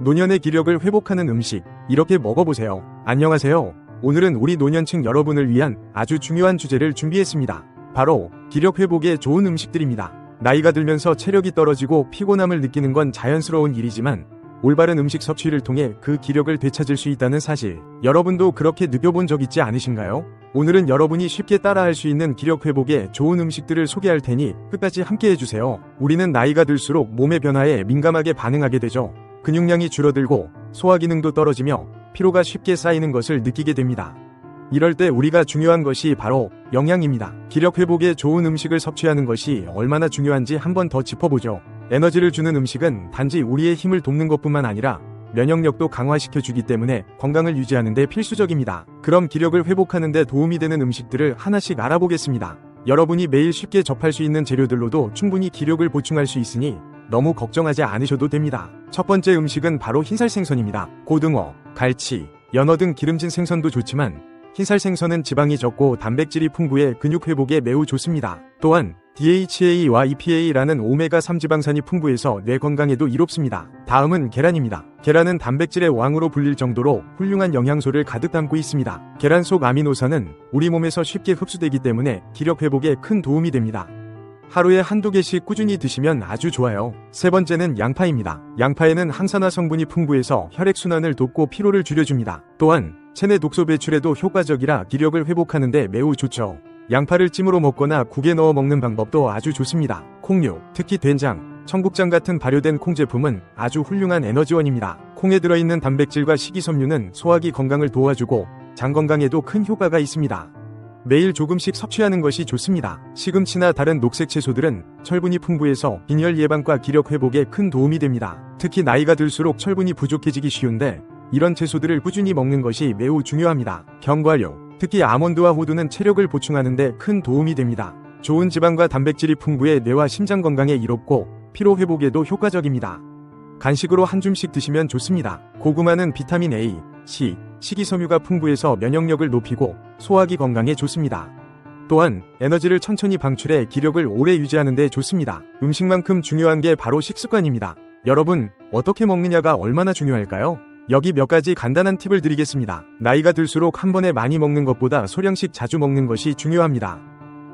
노년의 기력을 회복하는 음식, 이렇게 먹어보세요. 안녕하세요. 오늘은 우리 노년층 여러분을 위한 아주 중요한 주제를 준비했습니다. 바로 기력 회복에 좋은 음식들입니다. 나이가 들면서 체력이 떨어지고 피곤함을 느끼는 건 자연스러운 일이지만 올바른 음식 섭취를 통해 그 기력을 되찾을 수 있다는 사실, 여러분도 그렇게 느껴본 적 있지 않으신가요? 오늘은 여러분이 쉽게 따라할 수 있는 기력 회복에 좋은 음식들을 소개할 테니 끝까지 함께 해주세요. 우리는 나이가 들수록 몸의 변화에 민감하게 반응하게 되죠. 근육량이 줄어들고 소화 기능도 떨어지며 피로가 쉽게 쌓이는 것을 느끼게 됩니다. 이럴 때 우리가 중요한 것이 바로 영양입니다. 기력 회복에 좋은 음식을 섭취하는 것이 얼마나 중요한지 한번 더 짚어보죠. 에너지를 주는 음식은 단지 우리의 힘을 돕는 것뿐만 아니라 면역력도 강화시켜 주기 때문에 건강을 유지하는 데 필수적입니다. 그럼 기력을 회복하는 데 도움이 되는 음식들을 하나씩 알아보겠습니다. 여러분이 매일 쉽게 접할 수 있는 재료들로도 충분히 기력을 보충할 수 있으니 너무 걱정하지 않으셔도 됩니다. 첫 번째 음식은 바로 흰살 생선입니다. 고등어, 갈치, 연어 등 기름진 생선도 좋지만 흰살 생선은 지방이 적고 단백질이 풍부해 근육 회복에 매우 좋습니다. 또한 DHA와 EPA라는 오메가3 지방산이 풍부해서 뇌 건강에도 이롭습니다. 다음은 계란입니다. 계란은 단백질의 왕으로 불릴 정도로 훌륭한 영양소를 가득 담고 있습니다. 계란 속 아미노산은 우리 몸에서 쉽게 흡수되기 때문에 기력 회복에 큰 도움이 됩니다. 하루에 한두 개씩 꾸준히 드시면 아주 좋아요. 세 번째는 양파입니다. 양파에는 항산화 성분이 풍부해서 혈액순환을 돕고 피로를 줄여줍니다. 또한 체내 독소 배출에도 효과적이라 기력을 회복하는데 매우 좋죠. 양파를 찜으로 먹거나 국에 넣어 먹는 방법도 아주 좋습니다. 콩류, 특히 된장, 청국장 같은 발효된 콩 제품은 아주 훌륭한 에너지원입니다. 콩에 들어있는 단백질과 식이섬유는 소화기 건강을 도와주고 장 건강에도 큰 효과가 있습니다. 매일 조금씩 섭취하는 것이 좋습니다. 시금치나 다른 녹색 채소들은 철분이 풍부해서 빈혈 예방과 기력 회복에 큰 도움이 됩니다. 특히 나이가 들수록 철분이 부족해지기 쉬운데 이런 채소들을 꾸준히 먹는 것이 매우 중요합니다. 견과류, 특히 아몬드와 호두는 체력을 보충하는데 큰 도움이 됩니다. 좋은 지방과 단백질이 풍부해 뇌와 심장 건강에 이롭고 피로 회복에도 효과적입니다. 간식으로 한 줌씩 드시면 좋습니다. 고구마는 비타민 A, C, 식이섬유가 풍부해서 면역력을 높이고 소화기 건강에 좋습니다. 또한 에너지를 천천히 방출해 기력을 오래 유지하는 데 좋습니다. 음식만큼 중요한 게 바로 식습관입니다. 여러분, 어떻게 먹느냐가 얼마나 중요할까요? 여기 몇 가지 간단한 팁을 드리겠습니다. 나이가 들수록 한 번에 많이 먹는 것보다 소량씩 자주 먹는 것이 중요합니다.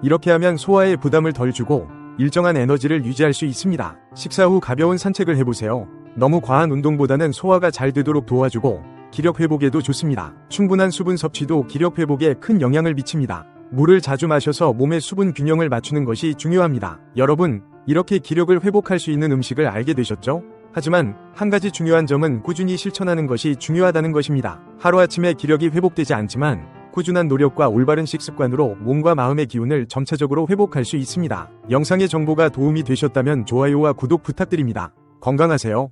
이렇게 하면 소화에 부담을 덜 주고 일정한 에너지를 유지할 수 있습니다. 식사 후 가벼운 산책을 해보세요. 너무 과한 운동보다는 소화가 잘 되도록 도와주고 기력 회복에도 좋습니다. 충분한 수분 섭취도 기력 회복에 큰 영향을 미칩니다. 물을 자주 마셔서 몸의 수분 균형을 맞추는 것이 중요합니다. 여러분, 이렇게 기력을 회복할 수 있는 음식을 알게 되셨죠? 하지만 한 가지 중요한 점은 꾸준히 실천하는 것이 중요하다는 것입니다. 하루아침에 기력이 회복되지 않지만 꾸준한 노력과 올바른 식습관으로 몸과 마음의 기운을 점차적으로 회복할 수 있습니다. 영상의 정보가 도움이 되셨다면 좋아요와 구독 부탁드립니다. 건강하세요.